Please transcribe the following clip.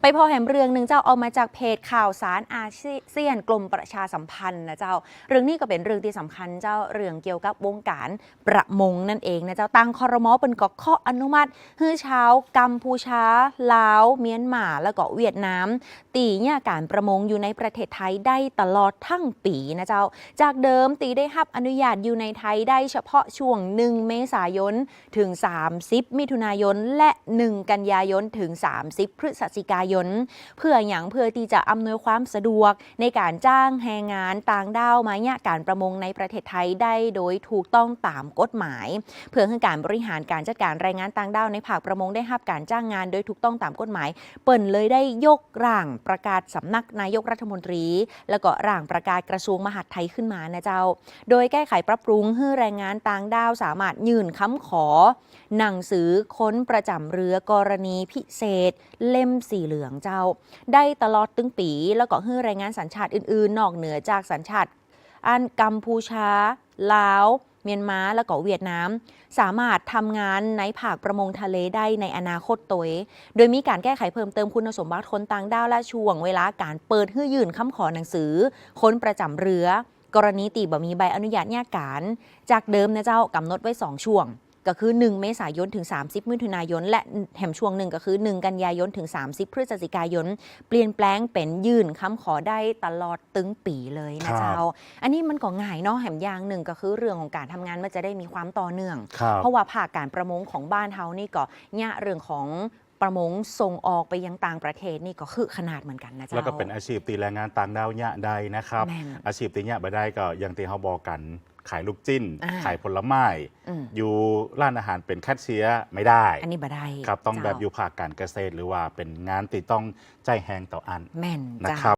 ไปพอแหมเรื่องหนึ่งเจ้าเอามาจากเพจข่าวสารอาเซียนกรมประชาสัมพันธ์นะเจ้า เรื่องนี้ก็เป็นเรื่องที่สำคัญเจ้าเรื่องเกี่ยวกับวงการประมงนั่นเองนะเจ้าตั้งคอรมอเป็นก็ข้ออนุมัติให้ชากัมพูชาลาวเมียนมาแล้วก็เวียดนามตีเนี่ยการประมงอยู่ในประเทศไทยได้ตลอดทั้งปีนะเจ้า จากเดิมตีได้รับอนุญาตอยู่ในไทยได้เฉพาะช่วง 1 เมษายนถึง 30 มิถุนายน และ 1 กันยายนถึง 30 พฤศจิกายน เพื่ออย่างเพื่อที่จะอำนวยความสะดวก ในการจ้างแรงงานต่างด้าวมาเนี่ยการประมงในประเทศไทยได้โดยถูกต้องตามกฎหมาย เพื่อให้การบริหารการจัดการแรงงานต่างด้าวในภาคประมงได้รับการจ้างงาน โดยถูกต้องตามกฎหมาย เปิ่นเลยได้ยกร่างประกาศสำนักนายกรัฐมนตรี แล้วก็ร่างประกาศกระทรวงมหาดไทยขึ้นมานะเจ้า โดยแก้ไขปรับปรุงให้แรงงานต่างด้าวสามารถยื่นคำขอ หนังสือค้นประจำเรือกรณีพิเศษ เล่มสีเหลืองเจ้า ได้ตลอดตึงปี แล้วก็ให้แรงงานสัญชาติอื่นๆ นอกเหนือจากสัญชาติ อันกัมพูชา ลาวเมียนมาแล้วก็เวียดนามสามารถทำงานในภาคประมงทะเลได้ในอนาคตตัวเองโดยมีการแก้ไขเพิ่มเติมคุณสมบัติคนต่างด้าวและช่วงเวลาการเปิดให้ยื่นคำขอหนังสือ ค้นประจำเรือ กรณีตีบ่มีใบอนุญาตเนี่ยการ จากเดิมนะเจ้ากำหนดไว้ 2 ช่วง ก็คือ 1 เมษายนถึง 30 มิถุนายน และแถมช่วงหนึ่งก็คือ 1 กันยายนถึง 30 พฤศจิกายน เปลี่ยนแปลงเป็นยื่นคำขอได้ตลอดตึงปีเลยนะเจ้า อันนี้มันก็ง่ายเนาะแถมอย่างหนึ่งก็คือเรื่องของการทำงานมันจะได้มีความต่อเนื่องครับเพราะว่าภาคการประมงของบ้านเฮานี่ก็เนี่ยเรื่องของประมงส่งออกไปยังต่างประเทศนี่ก็คือขนาดเหมือนกันนะเจ้าแล้วก็เป็นอาชีพตีแรงงานต่างดาวเนี่ยใดนะครับแม่นอาชีพตีเนี่ยไปได้ก็อยังตีเขาบอกกัน ขายลูกจิ้น อ่าขายผลไม้ อืม อยู่ร้านอาหารเป็นแคชเชียร์ไม่ได้อันนี้บ่ได้ครับต้องเจ้าแบบอยู่ภาคการเกษตรหรือว่าเป็นงานติดต้องใจแหงต่ออันแม่นนะเจ้า ครับ